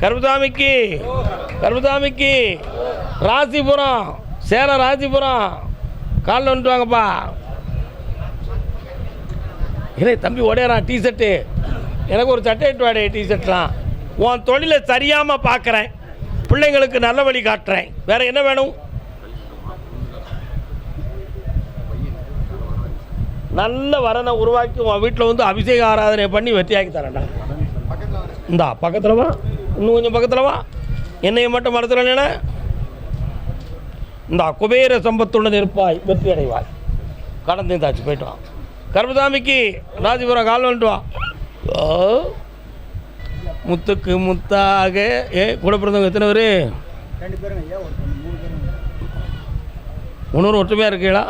கருப்புசாமிக்கு கருப்புசாமிக்கு ராசிபுரம் சேலம் ராசிபுரம். காலில் வந்துட்டு வாங்கப்பா. இல்லை தம்பி ஒடையறான் டிஷர்ட்டு எனக்கு ஒரு சட்டை எட்டு வாடகை டிஷர்ட்லாம் உன் தொழிலை சரியாமல் பார்க்குறேன் பிள்ளைங்களுக்கு நல்ல வழி காட்டுறேன். வேறு என்ன வேணும்? நல்ல வரனை உருவாக்கி உன் வீட்டில் வந்து அபிஷேக ஆராதனை பண்ணி வெற்றியாக்கி தரேன்டா. இந்தா பக்கத்தில் வா. இன்னும் கொஞ்சம் பக்கத்தில் வா என்னைய மட்டும் மறந்துடல இந்தா குபேர சம்பத்துடன் இருப்பாய் வெற்றி அடைவாய். கடந்து தாச்சு போயிட்டு வா. கருப்பசாமிக்கு ராஜபுரம் கால் வந்துட்டு வா. முத்துக்கு முத்தாக. ஏ கூட பிறந்தவங்க எத்தனை பேர்? முன்னூறு ஒற்றுமையாக இருக்கீங்களா?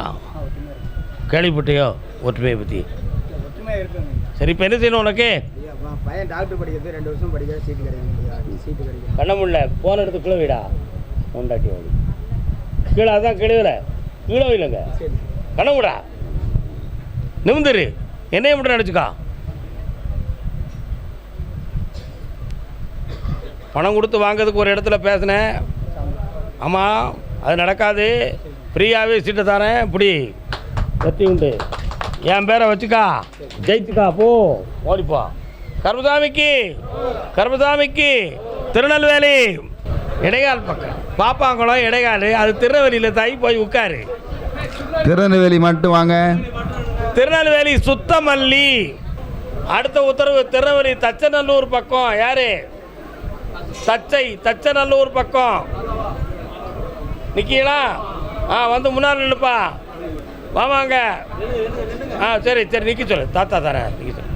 கேள்விப்பட்டியோ ஒற்றுமையை பற்றி. சரி இப்போ என்ன செய்யணும் உனக்கு? பையன் டாக்டர் படிக்கிறது ரெண்டு வருஷம் படிக்க சீட்டு கிடைக்கும் சீட்டு கிடைக்கும் பண்ண முடியல. போன இடத்துக்குள்ள வீடா? முண்டாட்டி ஓடி. கீழே அதான் கீழே கீழே இல்லைங்க. சரி. கண்ண விடா நிமிந்துரு என்னைய மட்டும் நினச்சிக்கா. பணம் கொடுத்து வாங்கிறதுக்கு ஒரு இடத்துல பேசினேன். ஆமாம் அது நடக்காது. ஃப்ரீயாகவே சீட்டை தரேன் இப்படி வெற்றி உண்டு. என் பேரை வச்சுக்கா. ஜெயிச்சுக்கா போ. ஓடிப்போ. கருமசாமிக்கு கருமசாமிக்கு திருநெல்வேலி. இடைக்கால் பக்கம். பாப்பாங்குளம் இடைக்கால் அது திருநெல்வேலியில் தாய் போய் உட்காரு. திருநெல்வேலி மட்டும் வாங்க. திருநெல்வேலி சுத்தமல்லி. அடுத்த உத்தரவு திருநெல்வேலி தச்சநல்லூர் பக்கம். யாரு? தச்சை தச்சநல்லூர் பக்கம். நிக்கீங்களா? ஆ வந்து முன்னாடி நின்றுப்பா வாமாங்க. ஆ சரி சரி நிற்க சொல்லு. தாத்தா தரேன் நிற்க சொல்லு.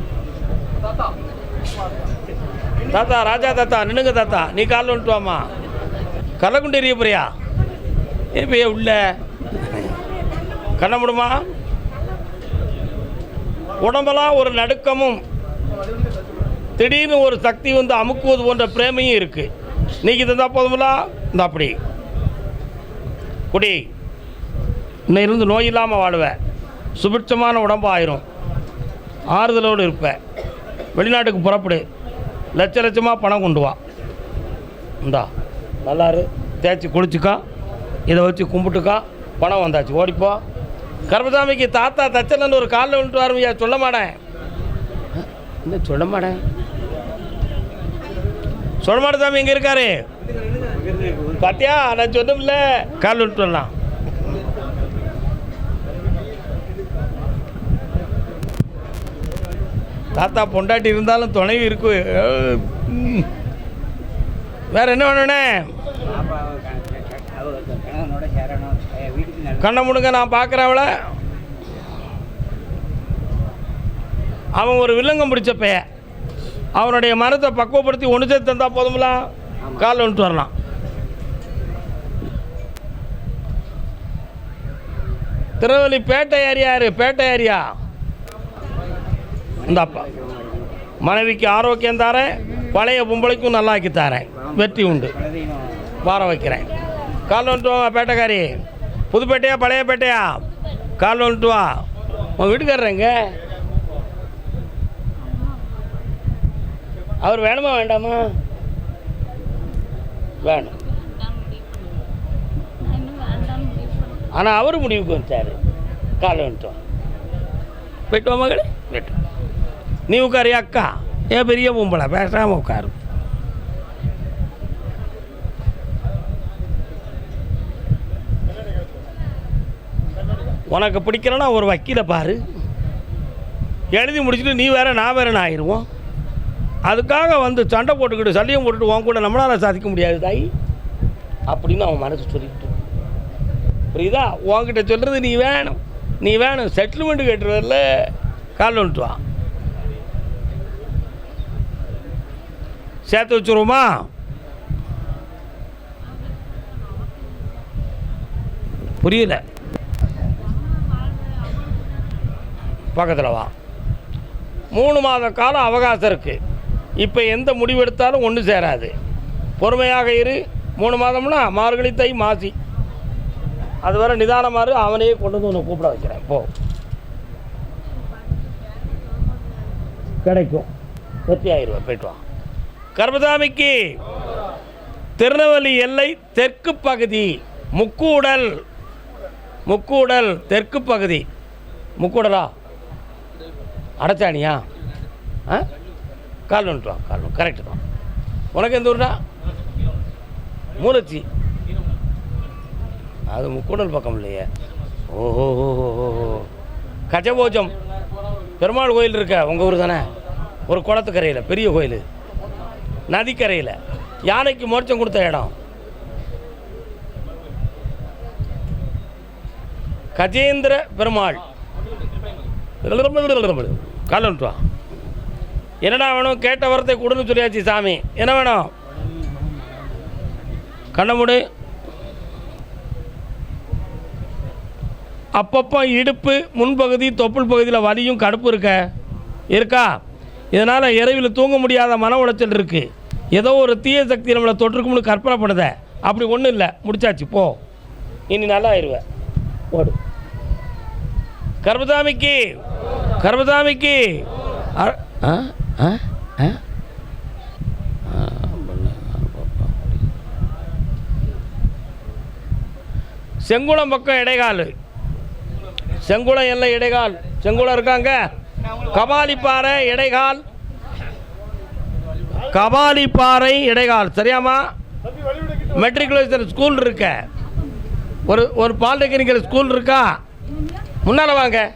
தாத்தா ராஜா தாத்தா நின்னுங்க தாத்தா நீ காலில் வந்துட்டு வாமா கள்ளக்குண்டு எரிய போறியா? எப்பயே உள்ள? கண்ண முடியுமா உடம்பெல்லாம் ஒரு நடுக்கமும் திடீர்னு ஒரு சக்தி வந்து அமுக்குவது போன்ற பிரேமையும் இருக்கு. நீங்க தந்தால் போதுமில்லா? இந்த அப்படி. குடி. இன்னும் இருந்து நோய் இல்லாமல் வாழுவேன் சுபிட்சமான உடம்பு ஆயிரும் ஆறுதலோடு இருப்பேன் வெளிநாட்டுக்கு புறப்படு. லட்ச லட்சமாக பணம் கொண்டு வா. இந்தா நல்லாரு. தேய்ச்சி குளிச்சுக்கா. இதை வச்சு கும்பிட்டுக்கா. பணம் வந்தாச்சு. ஓடிப்போ. கர்மசாமிக்கு தாத்தா தச்சனன்னு ஒரு காலில் விட்டு வரமையா சொல்ல மாட்டேன். இல்லை சொல்ல மாட்டேன்? சொல்ல மாட்டேன் சாமி இங்கே இருக்காரு? பார்த்தியா நான் சொன்னோம்ல காலில் விட்டு வரலாம் தாத்தா பொண்டாட்டி இருந்தாலும் துணைவி இருக்கு. வேற என்ன வேணுண்ணே கண்ணை முடுங்க நான் பார்க்குறேன் அவளை. அவன் ஒரு வில்லங்கம் பிடிச்ச பைய அவனுடைய மனத்தை பக்குவப்படுத்தி ஒன்று சேர்த்து தந்தால் போதும்ல? காலில் வந்துட்டு வரலாம். Tirunelveli Pettai area Pettai area. இந்தாப்பா மனைவிக்கு ஆரோக்கியம் தாரேன். பழைய பொம்பளைக்கும் நல்லாக்கி தாரேன். வெற்றி உண்டு. வார வைக்கிறேன். கால் வந்துட்டு வாங்க பேட்டைக்காரி. புதுப்பேட்டையா பழைய பேட்டையா? கால் வந்துட்டு வா. உன் அவர் வேணுமா வேண்டாமா? வேணும். ஆனால் அவர் முடிவுக்கு வந்துட்டார் கால் வந்துட்டோம் போயிட்டு வா மகளே. போயிட்டு. நீ உட்காரு அக்கா. ஏன் பெரிய பொம்பளை? பேசாமல் உட்காரு. உனக்கு பிடிக்கிறனா ஒரு வக்கீலை பாரு. எழுதி முடிச்சுட்டு நீ வேற நான் வேறேன்னு ஆயிடுவோம். அதுக்காக வந்து சண்டை போட்டுக்கிட்டு சல்லியம் போட்டுட்டு உன் கூட நம்மளால் சாதிக்க முடியாது தாய். அப்படின்னு அவன் மனசு சொல்லிட்டு புரியுதா? உன்கிட்ட சொல்கிறது நீ வேணும். நீ வேணும் செட்டில்மெண்ட்டு கட்டுறதில்ல கால் வந்துட்டு சேர்த்து வச்சுருவோமா புரியல பக்கத்தில் வா மூணு மாத காலம் அவகாசம் இருக்குது இப்போ எந்த முடிவு எடுத்தாலும் ஒன்று சேராது. பொறுமையாக இரு. மூணு மாதம்னா மார்கழி தை மாசி. அதுவரை நிதானமாக அவனையே கொண்டு வந்து உன்னை கூப்பிட வைக்கிறேன். போ. கிடைக்கும். வெற்றி ஆயிடுவேன். போயிட்டு வா. கர்மதாமிக்கு திருநெல்வேலி எல்லை தெற்கு பகுதி முக்கூடல் முக்கூடல் தெற்கு பகுதி. முக்கூடலா? அடச்சாணியா ஆ? கால் வந்துட்டு கால் கரெக்டு தான் உனக்கு எந்த ஊர்டா? மூலச்சி அது முக்கூடல் பக்கம் இல்லையே. ஓஹோ கஜபோஜம். பெருமாள் கோயில் இருக்க உங்கள் ஊர் தானே? ஒரு குளத்துக்கரையில் பெரிய கோயில். நதிக்கரையில். யானைக்கு மோட்சம் கொடுத்த இடம்? கஜேந்திர பெருமாள். கால் என்னடா வேணும்? கேட்ட வரத்தை கொடுன்னு சொல்லியாச்சு சாமி. என்ன வேணும்? கண்ண அப்பப்போ இடுப்பு முன்பகுதி தொப்புள் பகுதியில் வலியும் கடுப்பு இருக்க. இருக்கா? இதனால் இரவில் தூங்க முடியாத மன உளைச்சல் இருக்குது ஏதோ ஒரு தீய சக்தி நம்மளை தொற்றுக்கும்னு கற்பனை பண்ணுத. அப்படி ஒன்றும் இல்லை. முடிச்சாச்சு போ. இனி நல்லா ஆயிடுவேன் ஓடு. கர்மதாமிக்கு கர்மதாமிக்கு ஆ ஆ ஆ செங்குளம் பக்கம் இடைகால். செங்குளம் எல்லாம் இடைகால். செங்குளம் இருக்காங்க. கபாலிப்பாறை இடைகால். கபாலிப்பாறை இடைகால். சரியாமா மெட்ரிகுலேஷன் ஸ்கூல் இருக்க. ஒரு ஒரு பாலிடெக்னிக்கல் ஸ்கூல் இருக்கா? முன்னால் வாங்க.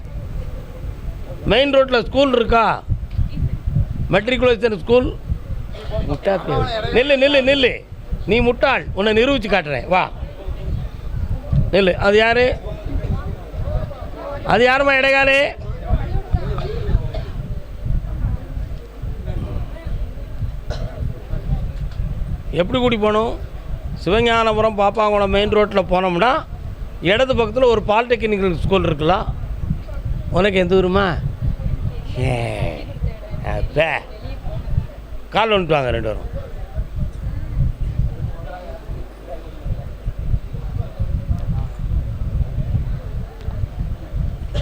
மெயின் ரோட்டில் ஸ்கூல் இருக்கா? Matriculation school. நில்லு நில்லு நில்லு. நீ முட்டாள். உன்னை நிரூபித்து காட்டுறேன். வா. நில்லு. அது யாரு? அது யாரும்மா இடைக்காலே எப்படி கூட்டி போகணும்? சிவஞானபுரம் பாப்பாங்குளம் மெயின் ரோட்டில் போனோம்னா இடது பக்கத்தில் ஒரு பாலிடெக்னிக்கல் ஸ்கூல் இருக்குல்ல? உனக்கு எந்த ஊருமா? ஏ அப்ப. கால் வந்துட்டு வாங்க ரெண்டு வரும்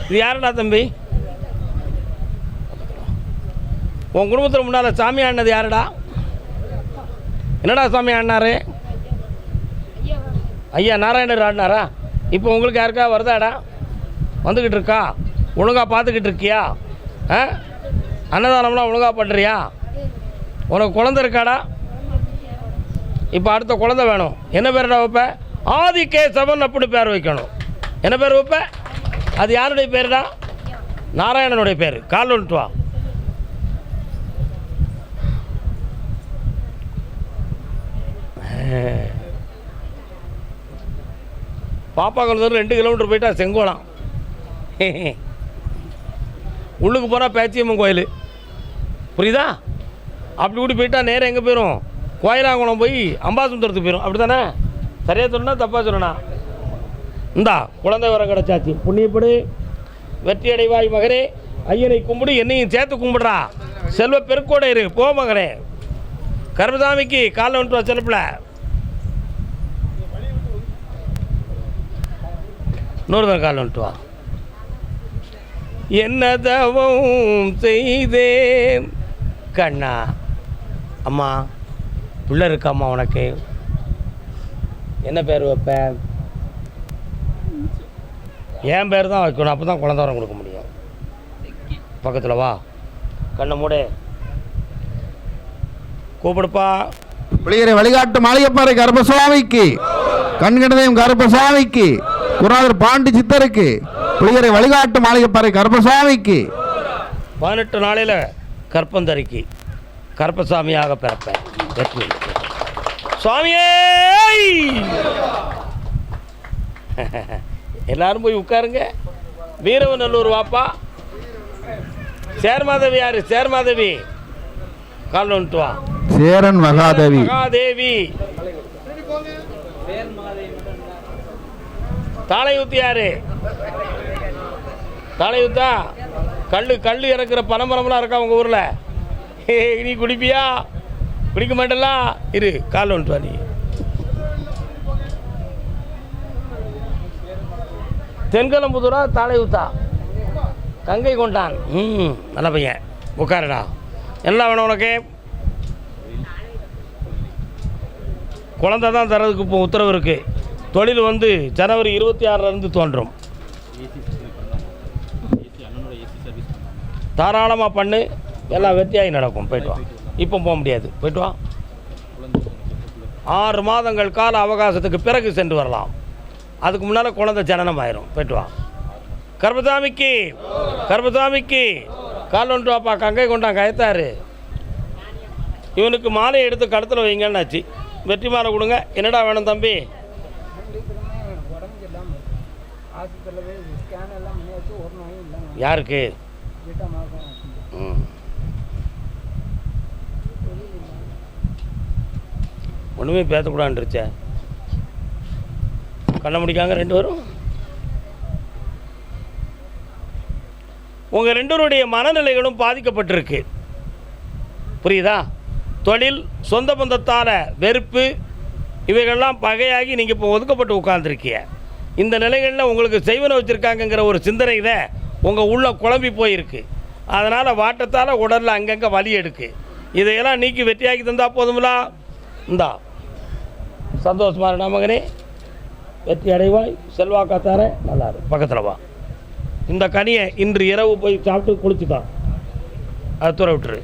இது யாருடா தம்பி? உன் குடும்பத்தில் முன்னால் சாமி ஆடினது யாருடா? என்னடா சாமி ஆடினாரு? ஐயா நாராயணர் ஆடினாரா? இப்போ உங்களுக்கு யாருக்கா வருதாடா? வந்துக்கிட்டு இருக்கா? ஒழுங்காக பார்த்துக்கிட்டு இருக்கியா? ஆ? அன்னதானம்லாம் ஒழுங்காக பண்ணுறியா உனக்கு குழந்த இருக்காடா? இப்போ அடுத்த குழந்த வேணும். என்ன பேர்டா வைப்ப ஆதி கேசவன் அப்படி பேர் வைக்கணும். என்ன பேர் வைப்ப அது யாருடைய பேருடா? நாராயணனுடைய பேர். கால் வந்துட்டு வா. பாப்பாக்குளத்தூர் ரெண்டு கிலோமீட்டர் போயிட்டா செங்கோலம். உள்ளுக்கு போனால் பேச்சியம்மன் கோயில். புரியுதா? அப்படி கூடி போயிட்டா நேரம் எங்கே போயிடும் கோயிலாங்குளம் போய் அம்பாசுந்தரத்துக்கு போயிடும் அப்படி தானே சரியாக சொன்னா தப்பாக சொல்லணா இந்தா குழந்தை வரம் கிடச்சாச்சு. புண்ணியப்படு. வெற்றி அடைவாய் மகரே ஐயனை கும்பிடு என்னையும் சேர்த்து கும்பிடுறா. செல்வ பெருக்கோட இரு. போ மகனே. கருமசாமிக்கு காலைல வந்துட்டு வா நூறு இன்னொரு தடவை வந்துட்டு வா. என்ன தவம் செய்தேன். கண்ணா அம்மா பிள்ளை இருக்காம்மா உனக்கு. என்ன பேர் வைப்பேன் என் பேர் தான் வைக்கணும். அப்போ தான் குழந்த வரம் கொடுக்க முடியும். பக்கத்தில் வா. கண்ணை மூடு. கூப்பிடுப்பா. பிள்ளையரை வழிகாட்டு மாளிகைப்பாறை கருப்பசாமிக்கு. கண்கணதையும் கருப்பசாமிக்கு. குருநாதர் பாண்டி சித்தருக்கு பிள்ளையரை வழிகாட்டு மாளிகைப்பாறை கருப்பசுவாமிக்கு பதினெட்டு நாளையில் கற்பந்தரிக்கு கருப்பசாமியாக பிறப்பேன் வெற்றி சுவாமியே! எல்லாரும் போய் உட்காருங்க. வீரவநல்லூர் வாப்பா. சேர்மாதவி யாரு? சேர்மாதவி கால் வந்துட்டு வா. சேரன் மகாதேவி. மகாதேவி. தாளையூத்து யாரு? தாளையூத்தா கல் கல் இறக்குற பனம்பரம்லாம் இருக்கா உங்கள் ஊரில்? நீ குடிப்பியா? குடிக்க மாட்டலா இரு கால் வந்துட்டு வா நீ. தென்கலம்புதூரா ஊத்தா? கங்கை கொண்டான். ம் நல்ல பையன். உட்காருடா என்ன வேணும் உனக்கு? குழந்தை தான் தரதுக்கு இப்போ உத்தரவு இருக்குது தொழில் வந்து ஜனவரி இருபத்தி ஆறுலேருந்து தோன்றும். தாராளமாக பண்ணு எல்லாம் வெற்றியாகி நடக்கும். போயிட்டு வா. இப்போ போக முடியாது. போயிட்டு வா. ஆறு மாதங்கள் கால அவகாசத்துக்கு பிறகு சென்று வரலாம். அதுக்கு முன்னால் குழந்தை ஜனனம் ஆயிரும். போயிட்டு வா. கர்பசாமிக்கு கர்பசாமிக்கு கால் ஒன்று வாப்பா கங்கை கொண்டான் கயத்தாரு இவனுக்கு மாலை எடுத்து கடத்தில் வைங்கன்னாச்சு. வெற்றி மாலை கொடுங்க. என்னடா வேணும் தம்பி உடம்புக்கு இல்லாமல் ஆஸ்பத்திரியில் போய் ஸ்கேன் எல்லாம் பண்ணியாச்சு ஒரு நோயும் இல்லாமல் யாருக்கு? ஒன்றுமே பேசக்கூடாதுருச்சே கண்ண முடிக்காங்க ரெண்டு பேரும். உங்கள் ரெண்டருடைய மனநிலைகளும் பாதிக்கப்பட்டிருக்கு. புரியுதா? தொழில் சொந்த பந்தத்தால் வெறுப்பு இவைகள்லாம் பகையாகி நீங்கள் இப்போ ஒதுக்கப்பட்டு உட்காந்துருக்கீங்க இந்த நிலைகளில் உங்களுக்கு செய்வன வச்சுருக்காங்கங்கிற ஒரு சிந்தனை இதை உங்கள் உள்ளே குழம்பி போயிருக்கு. அதனால் வாட்டத்தால் உடலில் அங்கங்கே வலி எடுக்கு. இதையெல்லாம் நீக்கி வெற்றியாக்கி தந்தால் போதுங்களா இந்தா. சந்தோஷமாக நமகனே மகனே. வெற்றி அடைவாய். செல்வாக்காத்தார நல்லா இரு. பக்கத்தில் வா. இந்த கனியை இன்று இரவு போய் சாப்பிட்டு குளிச்சுட்டான் அதை தூர விட்டுரு.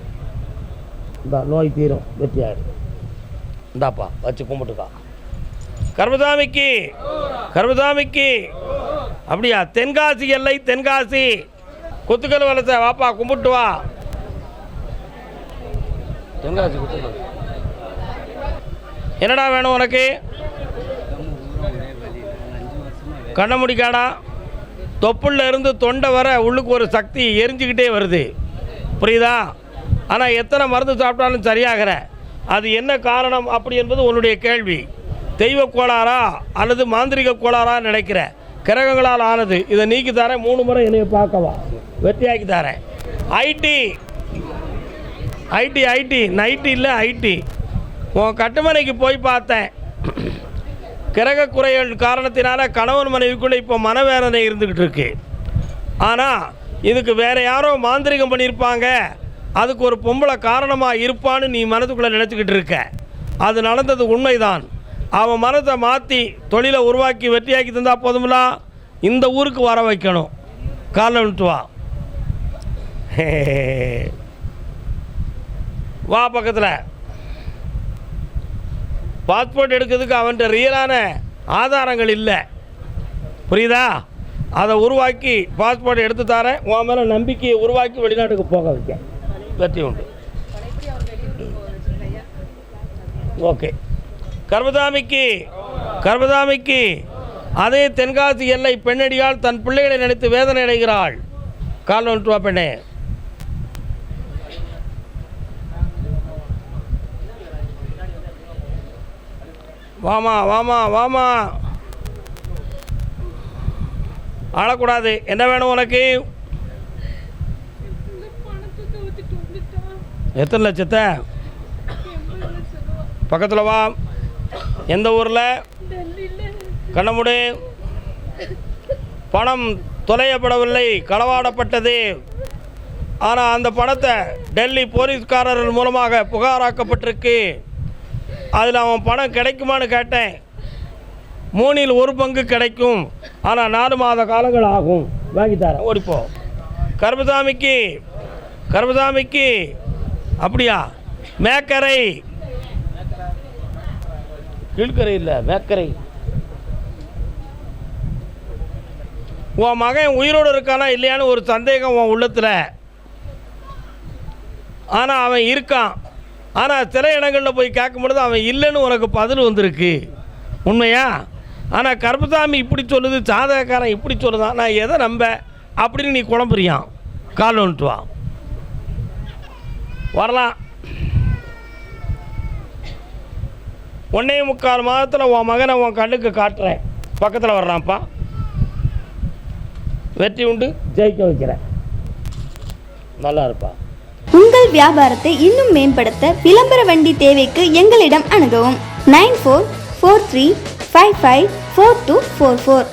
இந்த நோய் தீரும். வெற்றியாயிரு இந்தாப்பா வச்சு கும்பிட்டுக்கா கர்மசாமிக்கு கர்மசாமிக்கு அப்படியா? தென்காசி எல்லை தென்காசி. குத்துக்கல் வலச வாப்பா கும்பிட்டு வா. தென்காசி குத்துக்கல். என்னடா வேணும் உனக்கு? கண்ண முடிக்காடா. தொப்புள்ள இருந்து தொண்டை வர உள்ளுக்கு ஒரு சக்தி எரிஞ்சுக்கிட்டே வருது. புரியுதா? ஆனால் எத்தனை மருந்து சாப்பிட்டாலும் சரியாகிற அது என்ன காரணம்? அப்படி என்பது உன்னுடைய கேள்வி. தெய்வ கோளாறா? அல்லது மாந்திரிக கோளாறா நினைக்கிற. கிரகங்களால் ஆனது. இதை நீக்கி தரேன். மூணு முறை என்னை பார்க்கவா? வெற்றியாக்கி தரேன். ஐடி ஐடி ஐடி நைட்டு இல்லை ஐடி உன் கட்டுமனைக்கு போய் பார்த்தேன். கிரக குறைகள் காரணத்தினால கணவன் மனைவிக்குள்ளே இப்போ மனவேதனை இருந்துக்கிட்டு இருக்கு. ஆனால் இதுக்கு வேற யாரோ மாந்திரிகம் பண்ணியிருப்பாங்க. அதுக்கு ஒரு பொம்பளை காரணமாக இருப்பான்னு நீ மனதுக்குள்ளே நினச்சிக்கிட்டு இருக்க. அது நடந்தது உண்மைதான். அவன் மனத்தை மாற்றி தொழிலை உருவாக்கி வெற்றியாக்கி தந்தா போதுமில்லா இந்த ஊருக்கு வர வைக்கணும். காலைல விட்டு வா. வா பக்கத்தில். பாஸ்போர்ட் எடுக்கிறதுக்கு அவன்கிட்ட ரியலான ஆதாரங்கள் இல்லை. புரியுதா? அதை உருவாக்கி பாஸ்போர்ட் எடுத்து தரேன். உன் மேலே நம்பிக்கையை உருவாக்கி வெளிநாட்டுக்கு போக வைக்க வெற்றி உண்டு. ஓகே கர்மதாமிக்கு கர்மதாமிக்கு அதே தென்காசி எல்லை பெண்ணடியால் தன் பிள்ளைகளை நினைத்து வேதனை அடைகிறாள். கால் ஒன்று வா பெண்ணே. வாமா வாமா வாமா. ஆளக்கூடாது. என்ன வேணும் உனக்கு? எத்தனை லட்சத்தை? பக்கத்தில் வா. எந்த ஊரில்? கண்ணமுடு. பணம் தொலையப்படவில்லை களவாடப்பட்டது. ஆனால் அந்த பணத்தை டெல்லி போலீஸ்காரர்கள் மூலமாக புகாராக்கப்பட்டிருக்கு. அதில் அவன் பணம் கிடைக்குமான்னு கேட்டேன். மூணில் ஒரு பங்கு கிடைக்கும். ஆனால் நாலு மாத காலங்கள் ஆகும். வாங்கி தரேன். கருபசாமிக்கு கருமசாமிக்கு கருமசாமிக்கு அப்படியா? மேக்கரை கீழ்கரை இல்லை மேக்கரை உன் மகன் உயிரோடு இருக்கானா இல்லையான்னு ஒரு சந்தேகம் உன் உள்ளத்தில். ஆனால் அவன் இருக்கான். ஆனால் சில இடங்களில் போய் கேட்கும் பொழுது அவன் இல்லைன்னு உனக்கு பதில் வந்திருக்கு. உண்மையா? ஆனால் கருப்பசாமி இப்படி சொல்லுது சாதகக்காரன் இப்படி சொல்லுதான் நான் எதை நம்ப? அப்படின்னு நீ குழம்புறியான் கால் வந்துட்டு வா. வரலாம். ஒன்னே முக்கால் மாதத்தில் உன் மகனை உன் கண்ணுக்கு காட்டுறேன். பக்கத்தில் வர்றான்ப்பா. வெற்றி உண்டு ஜெயிக்க வைக்கிறேன். நல்லா இருப்பா. உங்கள் வியாபாரத்தை இன்னும் மேம்படுத்த விளம்பர வண்டி தேவைக்கு எங்களிடம் அணுகவும். Nine four four three five five four two four four.